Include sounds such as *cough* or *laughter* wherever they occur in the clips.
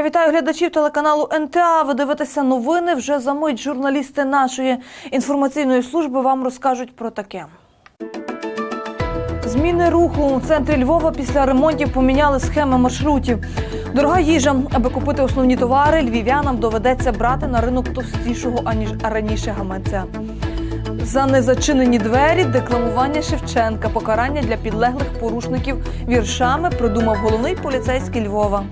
Я вітаю глядачів телеканалу НТА. Ви дивитеся новини. Вже за мить журналісти нашої інформаційної служби вам розкажуть про таке. Зміни руху у центрі Львова після ремонтів поміняли схеми маршрутів. Дорога їжа, аби купити основні товари, львів'янам доведеться брати на ринок товстішого аніж раніше гаманця. За незачинені двері декламування Шевченка, покарання для підлеглих порушників віршами придумав головний поліцейський Львова.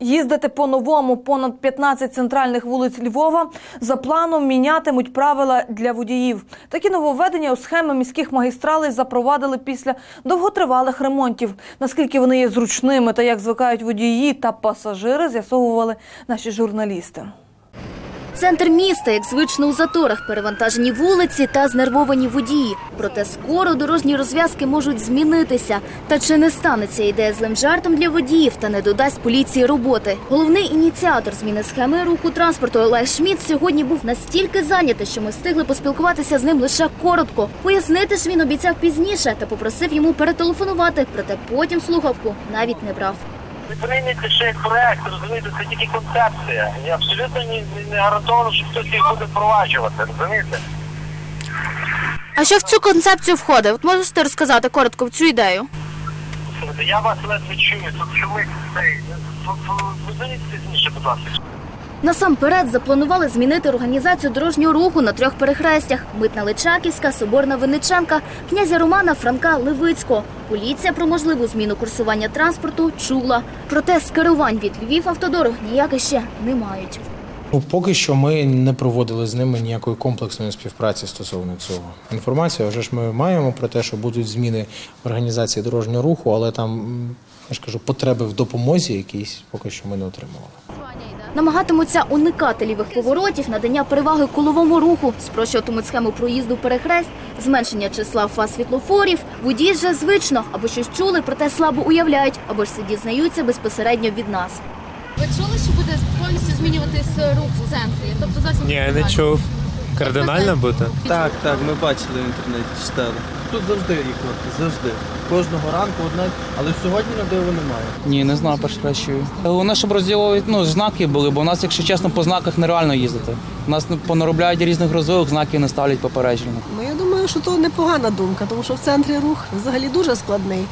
Їздити по-новому понад 15 центральних вулиць Львова за планом мінятимуть правила для водіїв. Такі нововведення у схеми міських магістралей запровадили після довготривалих ремонтів. Наскільки вони є зручними та як звикають водії та пасажири, з'ясовували наші журналісти. Центр міста, як звично у заторах, перевантажені вулиці та знервовані водії. Проте скоро дорожні розв'язки можуть змінитися. Та чи не станеться ідея злим жартом для водіїв та не додасть поліції роботи? Головний ініціатор зміни схеми руху транспорту Олег Шміт сьогодні був настільки зайнятий, що ми встигли поспілкуватися з ним лише коротко. Пояснити ж він обіцяв пізніше та попросив йому перетелефонувати. Проте потім слухавку навіть не брав. Ви приймете ще як проект, розумієте, це тільки концепція. І абсолютно не, не гарантовано, що хтось їх буде впроваджувати, розумієте? А що в цю концепцію входить? От можете розказати коротко в цю ідею? Слухайте, я вас ледве чую, тут шумить цей. Позвоніть пізніше, будь ласка. Насамперед запланували змінити організацію дорожнього руху на трьох перехрестях: Митна Личаківська, Соборна Винниченка, князя Романа Франка Левицького. Поліція про можливу зміну курсування транспорту чула. Проте скерувань від Львів автодору ніяк ще не мають. Ну, поки що ми не проводили з ними ніякої комплексної співпраці стосовно цього. Інформація вже ж ми маємо про те, що будуть зміни в організації дорожнього руху, але там я ж кажу, потреби в допомозі якісь поки що ми не отримували. Намагатимуться уникати лівих поворотів, надання переваги коловому руху, спрощуватимуть схему проїзду перехрест, зменшення числа фаз світлофорів. Водії вже звично або щось чули, проте слабо уявляють, або ж це дізнаються безпосередньо від нас. Ви чули, що буде повністю змінюватись рух в центрі? Тобто зовсім Ні, не чув. Кардинально буде? Так, так, ми бачили в інтернеті, читали. Тут завжди кнопки, завжди. Кожного ранку одна, але сьогодні на диво немає. Ні, не знаю, перший раз чую. Головне, щоб розділові ну, знаки були, бо у нас, якщо чесно, по знаках нереально їздити. У нас понаробляють різних розвилок, знаків не ставлять попередження. Ну, я думаю, що то непогана думка, тому що в центрі рух взагалі дуже складний.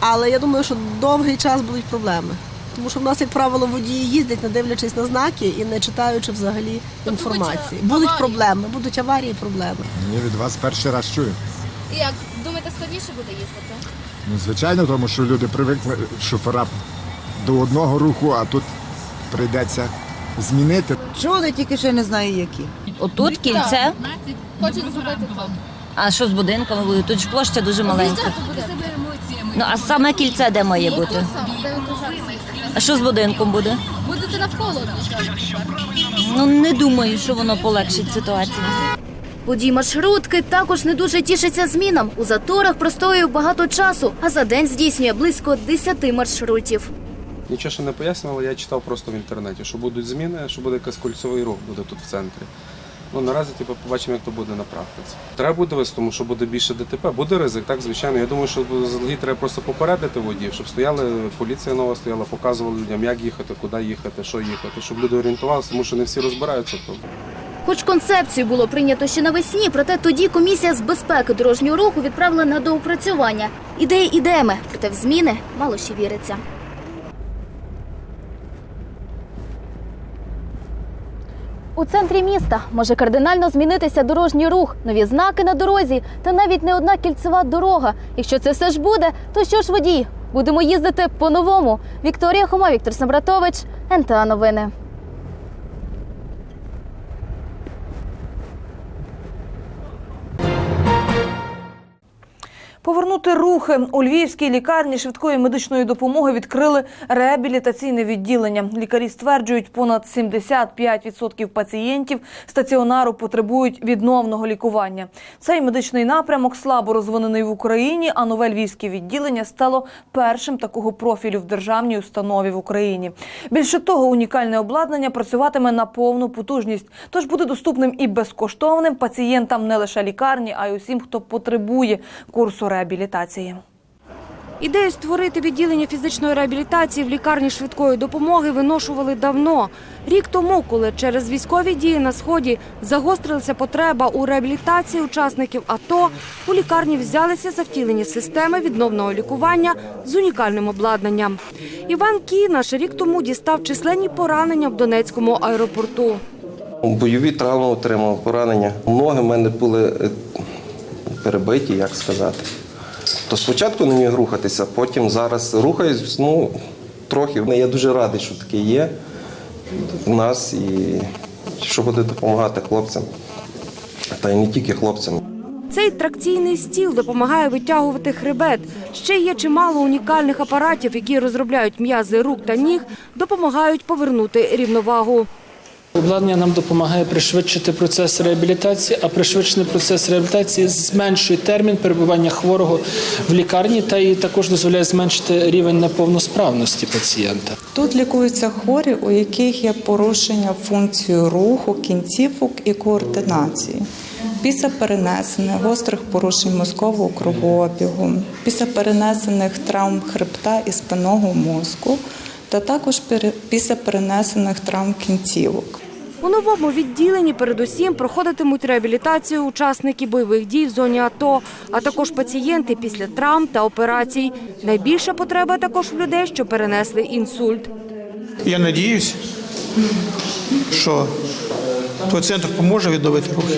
Але я думаю, що довгий час будуть проблеми. Тому що в нас, як правило, водії їздять, не дивлячись на знаки і не читаючи взагалі інформації. будуть, е, Будуть аварії? проблеми, будуть аварії, проблеми. Я від вас перший раз чую. І Як думаєте, складніше буде їздити? Ну, звичайно, тому що люди привикли шофера до одного руху, а тут прийдеться змінити. Чули, тільки ще не знаю які. Отут кільце. Хочуть зробити тут. А що з будинками буде? Тут ж площа дуже маленька. Ну а саме кільце де має бути? А що з будинком буде? Будете навколо. Ну не думаю, що воно полегшить ситуацію. Водій маршрутки також не дуже тішиться змінам. У заторах простоює багато часу, а за день здійснює близько 10 маршрутів. Нічого ще не пояснювали, я читав просто в інтернеті, що будуть зміни, що буде якийсь кольцевий рух буде тут в центрі. Ну наразі типу, побачимо, як то буде на практиці. Треба буде дивитися, тому що буде більше ДТП, буде ризик, так звичайно. Я думаю, що взагалі треба просто попередити водіїв, щоб стояли, поліція нова стояла, показувала людям, як їхати, куди їхати, що їхати, щоб люди орієнтувалися, тому що не всі розбираються в тому. Хоч концепцію було прийнято ще навесні, проте тоді комісія з безпеки дорожнього руху відправила на доопрацювання. Ідеї ідеями, проте в зміни мало ще віриться. У центрі міста може кардинально змінитися дорожній рух, нові знаки на дорозі та навіть не одна кільцева дорога. Якщо це все ж буде, то що ж водій? Будемо їздити по-новому. Вікторія Хома, Віктор Самбратович, НТА Новини. Повернути рухи у львівській лікарні швидкої медичної допомоги відкрили реабілітаційне відділення. Лікарі стверджують, понад 75% пацієнтів стаціонару потребують відновного лікування. Цей медичний напрямок слабо розвинений в Україні, а нове львівське відділення стало першим такого профілю в державній установі в Україні. Більше того, унікальне обладнання працюватиме на повну потужність, тож буде доступним і безкоштовним пацієнтам не лише лікарні, а й усім, хто потребує курсу реабілітації. Ідею створити відділення фізичної реабілітації в лікарні швидкої допомоги виношували давно. Рік тому, коли через військові дії на сході загострилася потреба у реабілітації учасників АТО, у лікарні взялися за втілення системи відновного лікування з унікальним обладнанням. Іван Кінаш рік тому дістав численні поранення в Донецькому аеропорту. Бойові травми отримав, поранення. Ноги в мене були е, перебиті, як сказати. То спочатку не міг рухатися, потім зараз рухаюсь, ну, трохи. Я дуже радий, що таке є в нас і що буде допомагати хлопцям. Та й не тільки хлопцям. Цей тракційний стіл допомагає витягувати хребет. Ще є чимало унікальних апаратів, які розробляють м'язи рук та ніг, допомагають повернути рівновагу. Обладнання нам допомагає пришвидшити процес реабілітації, а пришвидшений процес реабілітації зменшує термін перебування хворого в лікарні та і також дозволяє зменшити рівень неповносправності пацієнта. Тут лікуються хворі, у яких є порушення функції руху, кінцівок і координації. Після перенесених гострих порушень мозкового кровообігу, після перенесених травм хребта і спинного мозку, та також після перенесених травм кінцівок. У новому відділенні передусім проходитимуть реабілітацію учасники бойових дій в зоні АТО, а також пацієнти після травм та операцій. Найбільша потреба також в людей, що перенесли інсульт. Я надіюсь, що той центр поможе відновити рухи.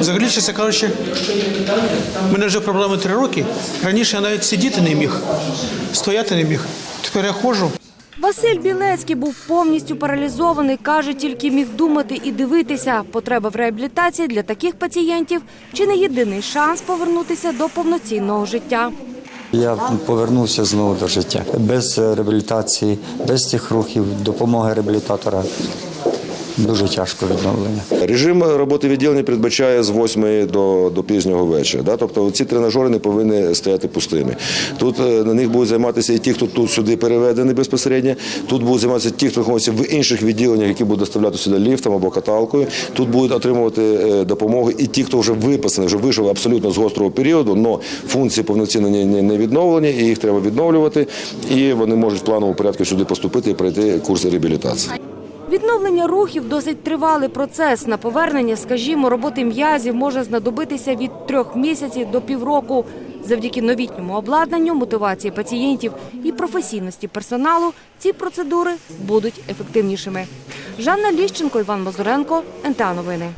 Взагалі, чесно кажучи, в мене вже проблеми три роки. Раніше я навіть сидіти не міг, стояти не міг. Тепер я ходжу. Василь Білецький був повністю паралізований, каже, тільки міг думати і дивитися. Потреба в реабілітації для таких пацієнтів чи не єдиний шанс повернутися до повноцінного життя. Я повернувся знову до життя. Без реабілітації, без цих рухів, допомоги реабілітатора дуже тяжко відновлення. Режим роботи відділення передбачає з 8 до, до пізнього вечора. Да? Тобто ці тренажери не повинні стояти пустими. Тут е, на них будуть займатися і ті, хто тут сюди переведені безпосередньо. Тут будуть займатися ті, хто знаходиться в інших відділеннях, які будуть доставляти сюди ліфтом або каталкою. Тут будуть отримувати е, допомогу і ті, хто вже виписаний, вже вийшов абсолютно з гострого періоду, але функції повноцінно не відновлені, і їх треба відновлювати. І вони можуть в плановому порядку сюди поступити і пройти курси реабілітації. Відновлення рухів досить тривалий процес. На повернення, скажімо, роботи м'язів може знадобитися від трьох місяців до півроку. Завдяки новітньому обладнанню, мотивації пацієнтів і професійності персоналу ці процедури будуть ефективнішими. Жанна Ліщенко, Іван Мазуренко, НТА Новини.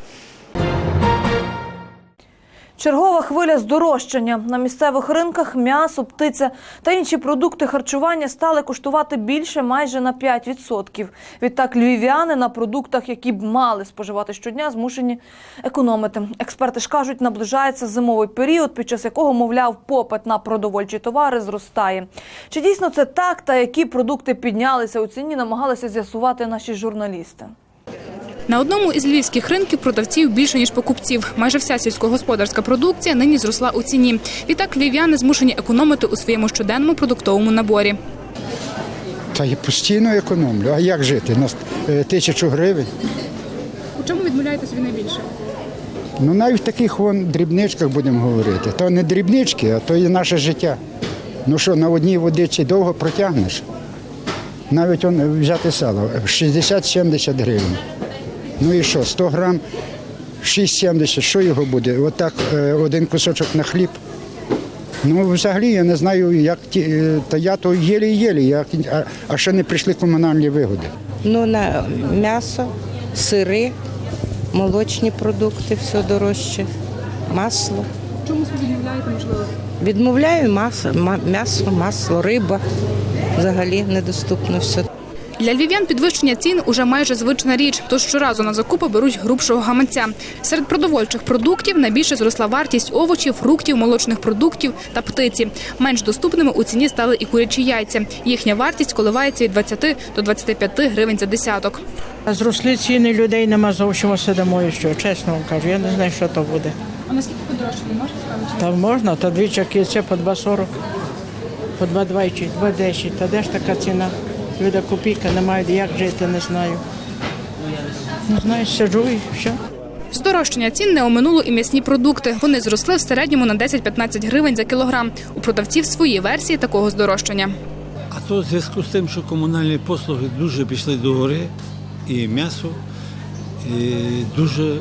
Чергова хвиля здорожчання на місцевих ринках м'ясо, птиця та інші продукти харчування стали коштувати більше майже на 5%. Відтак львів'яни на продуктах, які б мали споживати щодня, змушені економити. Експерти ж кажуть, наближається зимовий період, під час якого, мовляв, попит на продовольчі товари зростає. Чи дійсно це так, та які продукти піднялися у ціні, намагалися з'ясувати наші журналісти. На одному із львівських ринків продавців більше ніж покупців. Майже вся сільськогосподарська продукція нині зросла у ціні. Відтак львів'яни змушені економити у своєму щоденному продуктовому наборі. Та я постійно економлю. А як жити? На е, тисячу гривень. У чому відмовляєте собі найбільше? Ну навіть в таких вон дрібничках будемо говорити. То не дрібнички, а то є наше життя. Ну що, на одній водичці довго протягнеш? Навіть он, взяти сало 60-70 гривень. Ну і що, 100 грам 6,70, що його буде? Отак е, один кусочок на хліб. Ну, взагалі, я не знаю, як ті, е, та я то єлі-єлі, як, а, а ще не прийшли комунальні вигоди. Ну, на м'ясо, сири, молочні продукти, все дорожче, масло. Чому собі відмовляєте, можливо? Відмовляю масло, м'ясо, масло, риба. Взагалі недоступно все. Для львів'ян підвищення цін уже майже звична річ, тож щоразу на закупи беруть грубшого гаманця. Серед продовольчих продуктів найбільше зросла вартість овочів, фруктів, молочних продуктів та птиці. Менш доступними у ціні стали і курячі яйця. Їхня вартість коливається від 20 до 25 гривень за десяток. Зросли ціни, людей нема зовсім сидимо, що, чесно вам кажу, я не знаю, що то буде. А наскільки подорожчали, можете сказати? Та можна, та дві чаки це по 2,40, по 2,20, 2,10. Та де ж така ціна? Люди копійка не мають, як жити, не знаю. Не знаю, сиджу і все. Здорожчання цін не оминуло і м'ясні продукти. Вони зросли в середньому на 10-15 гривень за кілограм. У продавців свої версії такого здорожчання. А то в зв'язку з тим, що комунальні послуги дуже пішли до гори, і м'ясо, і дуже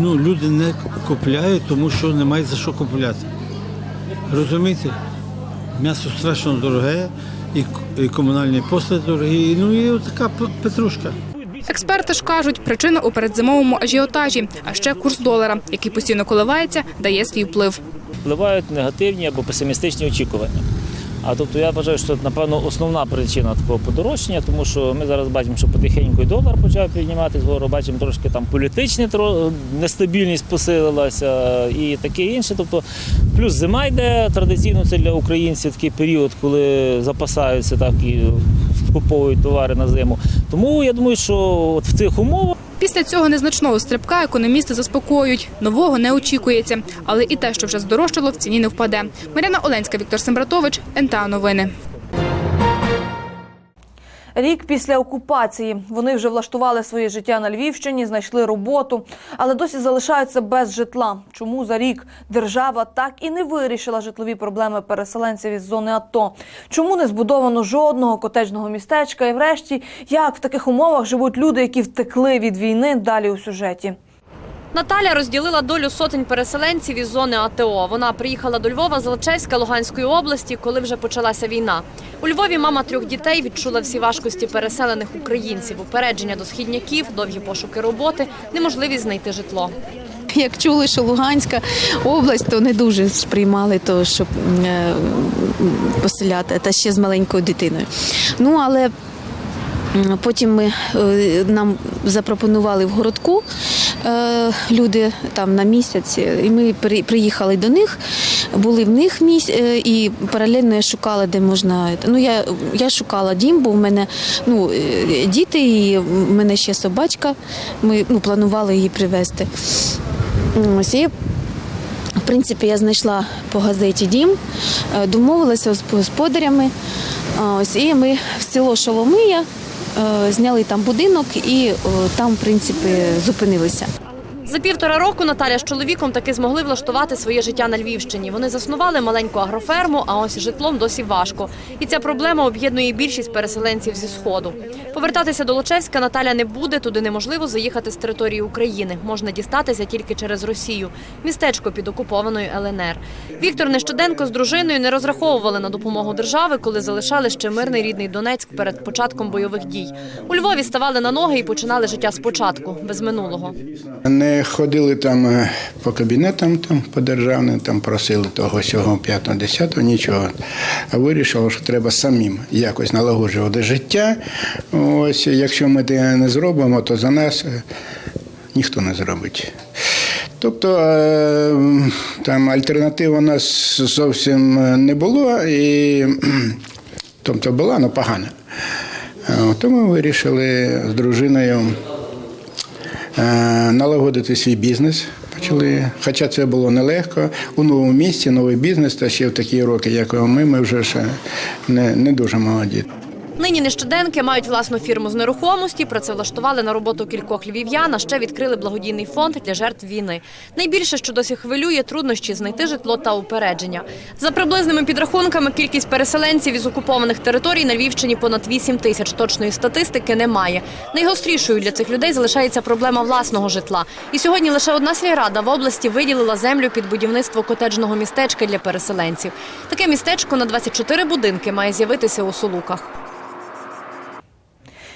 ну, люди не купляють, тому що немає за що купляти. Розумієте? М'ясо страшно дороге, і, комунальні послуги дорогі, ну і така петрушка. Експерти ж кажуть, причина у передзимовому ажіотажі, а ще курс долара, який постійно коливається, дає свій вплив. впливають негативні або песимістичні очікування. А тобто я вважаю, що це, напевно, основна причина такого подорожчання, тому що ми зараз бачимо, що потихеньку долар почав підніматися вгору, бачимо трошки там політична нестабільність посилилася і таке інше. Тобто, плюс зима йде традиційно це для українців такий період, коли запасаються так і скуповують товари на зиму. Тому я думаю, що от в цих умовах. Після цього незначного стрибка економісти заспокоюють. Нового не очікується, але і те, що вже здорожчало, в ціні не впаде. Марина Оленська, Віктор Сембратович, НТА Новини. Рік після окупації вони вже влаштували своє життя на Львівщині, знайшли роботу, але досі залишаються без житла. Чому за рік держава так і не вирішила житлові проблеми переселенців із зони АТО? Чому не збудовано жодного котеджного містечка? І врешті, як в таких умовах живуть люди, які втекли від війни? Далі у сюжеті. Наталя розділила долю сотень переселенців із зони АТО. Вона приїхала до Львова з Лачевська Луганської області, коли вже почалася війна. У Львові мама трьох дітей відчула всі важкості переселених українців, упередження до східняків, довгі пошуки роботи, неможливість знайти житло. Як чули, що Луганська область, то не дуже сприймали то, щоб е, поселяти, та ще з маленькою дитиною. Ну але потім ми е, нам запропонували в городку люди там на місяць, і ми приїхали до них. Були в них місць е, і паралельно я шукала, де можна. Ну я, я шукала дім, бо в мене ну, е, діти, і в мене ще собачка. Ми ну, планували її привезти. Ось і в принципі, я знайшла по газеті дім, е, домовилася з господарями. Ось і ми в село Шоломия е, зняли там будинок і е, там, в принципі, зупинилися. За півтора року Наталя з чоловіком таки змогли влаштувати своє життя на Львівщині. Вони заснували маленьку агроферму, а ось житлом досі важко. І ця проблема об'єднує більшість переселенців зі сходу. Повертатися до Лучевська Наталя не буде. Туди неможливо заїхати з території України. Можна дістатися тільки через Росію. Містечко під окупованою ЛНР. Віктор Нещоденко з дружиною не розраховували на допомогу держави, коли залишали ще мирний рідний Донецьк перед початком бойових дій. У Львові ставали на ноги і починали життя спочатку, без минулого. Не ходили там е, по кабінетам, там по державним, там просили того сього, п'ятого, десятого, нічого. А вирішили, що треба самим якось налагоджувати життя. Ось якщо ми це не зробимо, то за нас е, ніхто не зробить. Тобто е, там альтернатив у нас зовсім не було, і *clears throat* тобто була, але погана. Тому вирішили з дружиною налагодити свій бізнес. Почали, хоча це було нелегко. У новому місті новий бізнес, та ще в такі роки, як ми, ми вже ще не, не дуже молоді. Нині нещоденки мають власну фірму з нерухомості, працевлаштували на роботу кількох львів'ян, а ще відкрили благодійний фонд для жертв війни. Найбільше, що досі хвилює, труднощі знайти житло та упередження. За приблизними підрахунками, кількість переселенців із окупованих територій на Львівщині понад 8 тисяч. Точної статистики немає. Найгострішою для цих людей залишається проблема власного житла. І сьогодні лише одна сільрада в області виділила землю під будівництво котеджного містечка для переселенців. Таке містечко на 24 будинки має з'явитися у Солуках.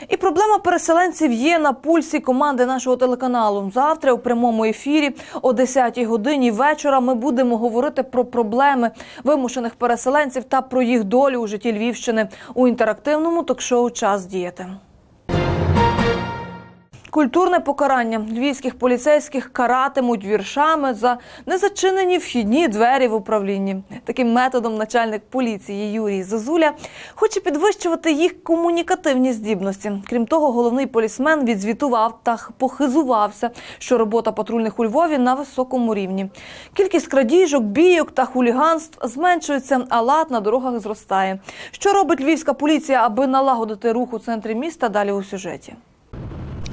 І проблема переселенців є на пульсі команди нашого телеканалу. Завтра у прямому ефірі о 10-й годині вечора ми будемо говорити про проблеми вимушених переселенців та про їх долю у житті Львівщини у інтерактивному ток-шоу Час діяти. Культурне покарання львівських поліцейських каратимуть віршами за незачинені вхідні двері в управлінні. Таким методом начальник поліції Юрій Зозуля хоче підвищувати їх комунікативні здібності. Крім того, головний полісмен відзвітував та похизувався, що робота патрульних у Львові на високому рівні. Кількість крадіжок, бійок та хуліганств зменшується, а лад на дорогах зростає. Що робить львівська поліція, аби налагодити рух у центрі міста? Далі у сюжеті.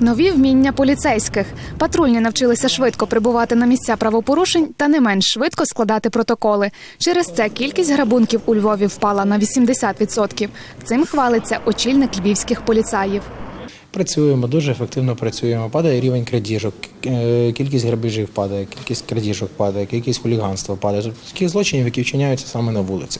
Нові вміння поліцейських. Патрульні навчилися швидко прибувати на місця правопорушень та не менш швидко складати протоколи. Через це кількість грабунків у Львові впала на 80%. Цим хвалиться очільник львівських поліцаїв. Працюємо дуже ефективно працюємо. Падає рівень крадіжок, кількість грабежів падає, кількість крадіжок падає, кількість хуліганства падає. Тобто таких злочинів, які вчиняються саме на вулиці.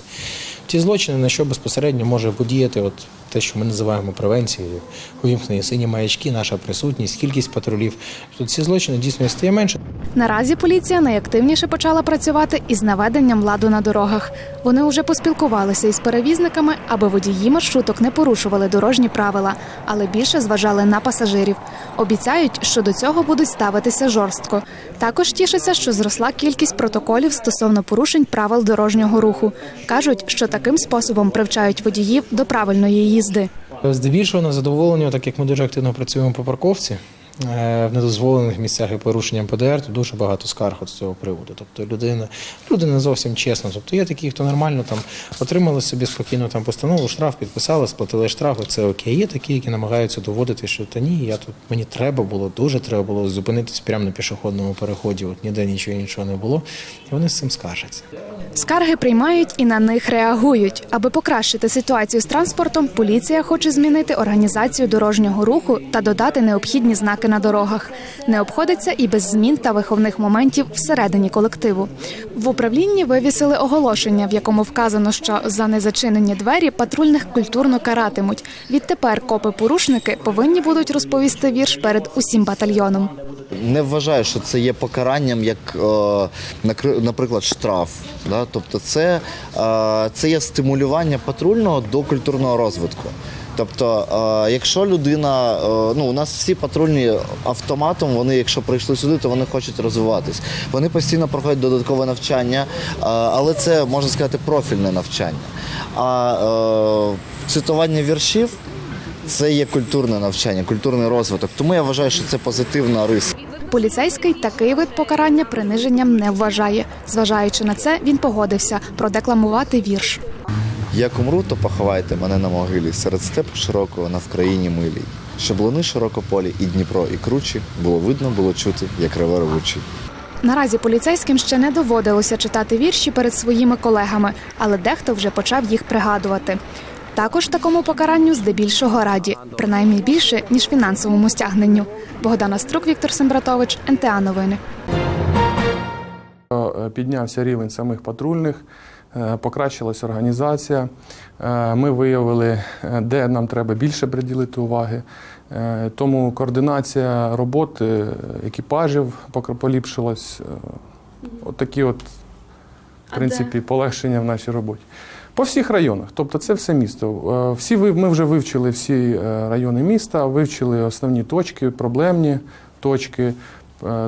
Ті злочини, на що безпосередньо може подіяти, от те, що ми називаємо превенцією, увімкнені сині маячки, наша присутність, кількість патрулів. Тобто ці злочини дійсно стає менше. Наразі поліція найактивніше почала працювати із наведенням ладу на дорогах. Вони вже поспілкувалися із перевізниками, аби водії маршруток не порушували дорожні правила, але більше зважали на пасажирів. Обіцяють, що до цього будуть ставитися жорстко. Також тішиться, що зросла кількість протоколів стосовно порушень правил дорожнього руху. кажуть, що таким способом привчають водіїв до правильної їзди. Здебільшого на задоволення, так як ми дуже активно працюємо по парковці. Е, В недозволених місцях і порушенням ПДР то дуже багато скарг з цього приводу. Тобто людина, люди не зовсім чесно. Тобто є такі, хто нормально там отримали собі спокійно там постанову, штраф підписали, сплатили штраф, і це окей. Є такі, які намагаються доводити, що та ні, я тут мені треба було, дуже треба було зупинитись прямо на пішохідному переході. От ніде нічого іншого не було, і вони з цим скаржаться. Скарги приймають і на них реагують. Аби покращити ситуацію з транспортом, поліція хоче змінити організацію дорожнього руху та додати необхідні знаки на дорогах. Не обходиться і без змін та виховних моментів всередині колективу. В управлінні вивісили оголошення, в якому вказано, що за незачинені двері патрульних культурно каратимуть. Відтепер копи-порушники повинні будуть розповісти вірш перед усім батальйоном. Не вважаю, що це є покаранням, як, е, наприклад, штраф. Тобто, це, е, це є стимулювання патрульного до культурного розвитку. Тобто, е, якщо людина, е, ну у нас всі патрульні автоматом, вони, якщо прийшли сюди, то вони хочуть розвиватись. Вони постійно проходять додаткове навчання, е, але це можна сказати профільне навчання. А цитування віршів це є культурне навчання, культурний розвиток. Тому я вважаю, що це позитивна риса. Поліцейський такий вид покарання приниженням не вважає. Зважаючи на це, він погодився продекламувати вірш. Як умру, то поховайте мене на могилі серед степу широкого на Вкраїні милій. Щоб луни широкополі і Дніпро, і кручі було видно, було чути, як реве ревучий. Наразі поліцейським ще не доводилося читати вірші перед своїми колегами, але дехто вже почав їх пригадувати. Також такому покаранню здебільшого раді, принаймні більше ніж фінансовому стягненню. Богдана Струк, Віктор Сембратович, НТА Новини. Е, Піднявся рівень самих патрульних, покращилась організація. Е, Ми виявили, е, де нам треба більше приділити уваги. Е, Тому координація роботи е, екіпажів поліпшилась. Е, От такі от, в принципі, полегшення в нашій роботі. По всіх районах, тобто це все місто. Е, Всі ми вже вивчили всі е, райони міста, вивчили основні точки, проблемні точки, е,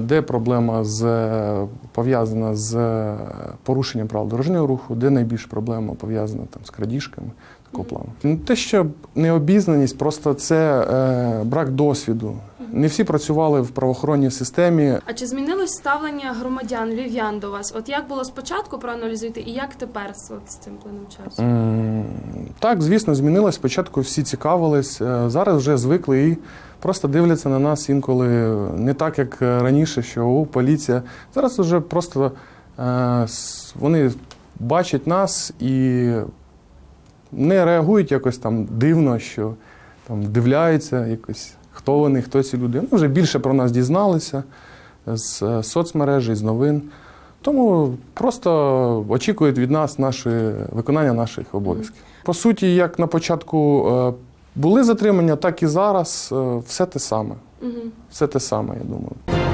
де проблема з, е, пов'язана з е, порушенням правил дорожнього руху, де найбільш проблема пов'язана там, з крадіжками такого плану. Ну, Те, що необізнаність, просто це е, брак досвіду. Не всі працювали в правоохоронній системі. А чи змінилось ставлення громадян львів'ян до вас? От як було спочатку, проаналізуйте, і як тепер з, от, з цим плином часу? Так, звісно, змінилось. Спочатку всі цікавились, е, зараз вже звикли і просто дивляться на нас інколи не так, як раніше, що о, поліція. Зараз вже просто е, вони бачать нас і не реагують якось там дивно, що там дивляються якось, хто вони, хто ці люди. Вони вже більше про нас дізналися з е, соцмережі, з новин. Тому просто очікують від нас наші, виконання наших обов'язків. По суті, як на початку е, були затримання, так і зараз е, все те саме. Все те саме, я думаю.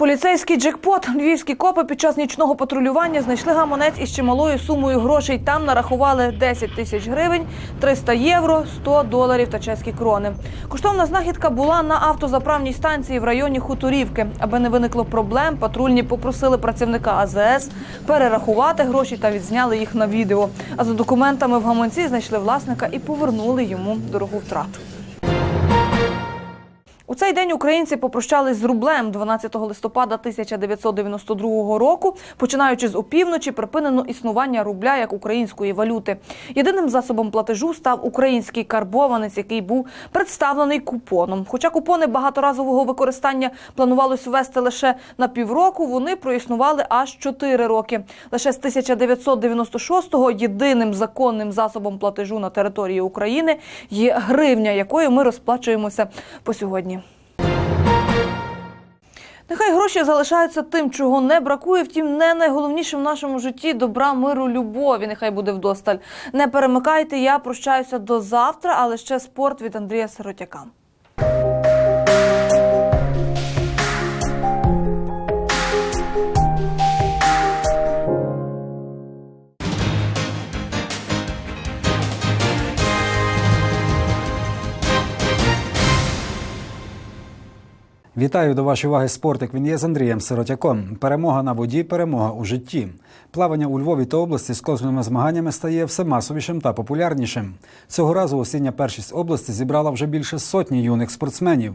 Поліцейський джекпот. Львівські копи під час нічного патрулювання знайшли гаманець із чималою сумою грошей. Там нарахували 10 тисяч гривень, 300 євро, 100 доларів та чеські крони. Коштовна знахідка була на автозаправній станції в районі Хуторівки. Аби не виникло проблем, патрульні попросили працівника АЗС перерахувати гроші та відзняли їх на відео. А за документами в гаманці знайшли власника і повернули йому дорогу втрату. У цей день українці попрощались з рублем 12 листопада 1992 року. Починаючи з опівночі, припинено існування рубля як української валюти. Єдиним засобом платежу став український карбованець, який був представлений купоном. Хоча купони багаторазового використання планувалось ввести лише на півроку, вони проіснували аж 4 роки. Лише з 1996-го єдиним законним засобом платежу на території України є гривня, якою ми розплачуємося по сьогодні. Нехай гроші залишаються тим, чого не бракує. Втім, не найголовніше в нашому житті добра, миру, любові. Нехай буде вдосталь. Не перемикайте. Я прощаюся до завтра, але ще спорт від Андрія Сиротяка. Вітаю до вашої уваги спортик. Він є з Андрієм Сиротяком. Перемога на воді, перемога у житті. Плавання у Львові та області з кожними змаганнями стає все масовішим та популярнішим. Цього разу осіння першість області зібрала вже більше сотні юних спортсменів.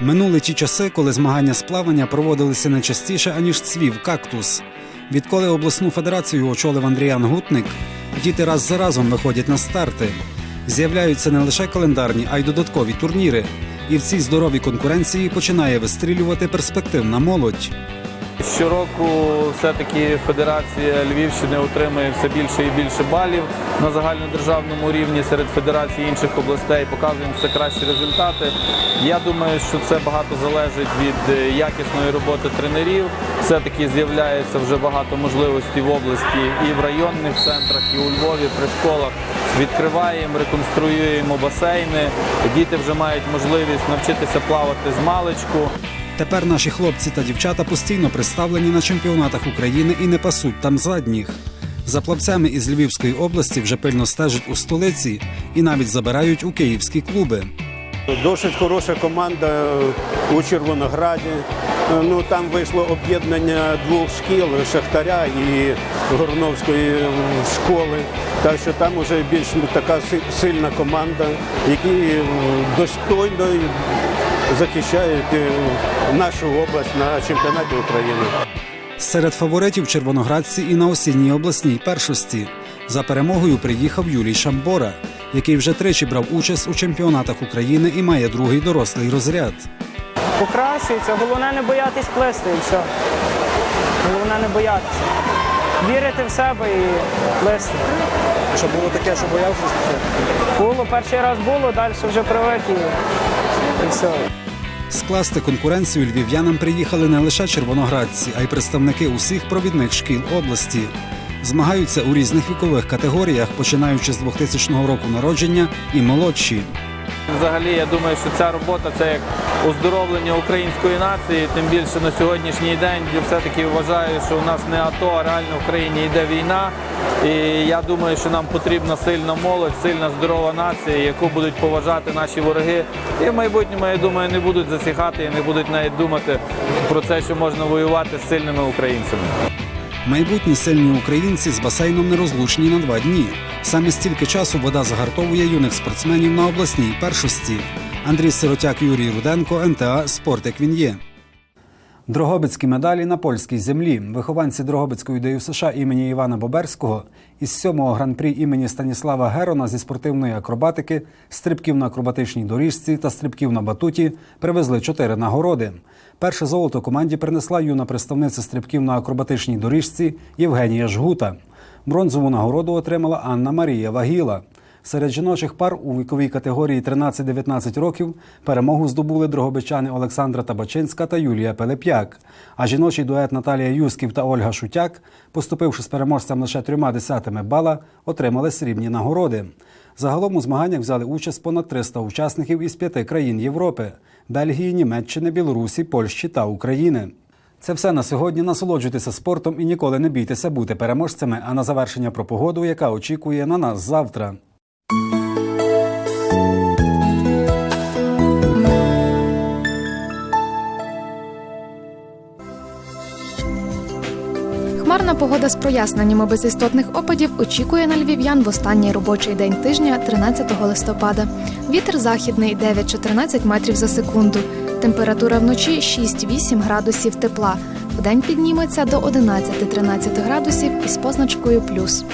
Минули ті часи, коли змагання з плавання проводилися не частіше, аніж цвів кактус. Відколи обласну федерацію очолив Андріян Гутник, діти раз за разом виходять на старти. З'являються не лише календарні, а й додаткові турніри. І в цій здоровій конкуренції починає вистрілювати перспективна молодь. Щороку все-таки Федерація Львівщини отримує все більше і більше балів на загальнодержавному рівні серед федерацій інших областей. Показуємо все кращі результати. Я думаю, що це багато залежить від е, якісної роботи тренерів. Все-таки з'являється вже багато можливостей в області і в районних центрах, і у Львові при школах. Відкриваємо, реконструюємо басейни. Діти вже мають можливість навчитися плавати з маличку. Тепер наші хлопці та дівчата постійно представлені на чемпіонатах України і не пасуть там задніх. За плавцями із Львівської області вже пильно стежать у столиці і навіть забирають у київські клуби. Досить хороша команда у Червонограді. Е, Ну там вийшло об'єднання двох шкіл Шахтаря і Горновської школи. Так що там вже більш така сильна команда, які е, достойно захищають е, нашу область на чемпіонаті України. Серед фаворитів червоноградці і на осінній обласній першості. За перемогою приїхав Юрій Шамбора, який вже тричі брав участь у чемпіонатах України і має другий дорослий розряд. Покращується. Головне не боятись плисти і все. Головне не боятися. Вірити в себе і плисти. Що було таке, що боявся? Було перший раз було, далі вже привик і, і все. Скласти конкуренцію львів'янам приїхали не лише червоноградці, а й представники усіх провідних шкіл області. Змагаються у різних вікових категоріях, починаючи з 2000 року народження і молодші. Взагалі, я думаю, що ця робота це як оздоровлення української нації. Тим більше на сьогоднішній день я все-таки вважаю, що у нас не АТО, а реально в країні йде війна. І я думаю, що нам потрібна сильна молодь, сильна здорова нація, яку будуть поважати наші вороги. І в майбутньому, я думаю, не будуть засіхати і не будуть навіть думати про це, що можна воювати з сильними українцями. Майбутні сильні українці з басейном нерозлучні на два дні. Саме стільки часу вода загартовує юних спортсменів на обласній першості. Андрій Сиротяк, Юрій Руденко, НТА Спорт як він є. Дрогобицькі медалі на польській землі. Вихованці Дрогобицької ДЮСШ США імені Івана Боберського із сьомого гран-прі імені Станіслава Герона зі спортивної акробатики, стрибків на акробатичній доріжці та стрибків на батуті привезли чотири нагороди. Перше золото команді принесла юна представниця стрибків на акробатичній доріжці Євгенія Жгута. Бронзову нагороду отримала Анна Марія Вагіла. Серед жіночих пар у віковій категорії 13-19 років перемогу здобули дрогобичани Олександра Табачинська та Юлія Пелеп'як. А жіночий дует Наталія Юсків та Ольга Шутяк, поступивши з переможцем лише трьома десятими бала, отримали срібні нагороди. Загалом у змаганнях взяли участь понад 300 учасників із п'яти країн Європи Бельгії, Німеччини, Білорусі, Польщі та України. Це все на сьогодні. Насолоджуйтеся спортом і ніколи не бійтеся бути переможцями. А на завершення про погоду, яка очікує на нас завтра. Погода з проясненнями без істотних опадів очікує на львів'ян в останній робочий день тижня 13 листопада. Вітер західний 9-14 метрів за секунду. Температура вночі 6-8 градусів тепла. Вдень підніметься до 11-13 градусів із позначкою плюс.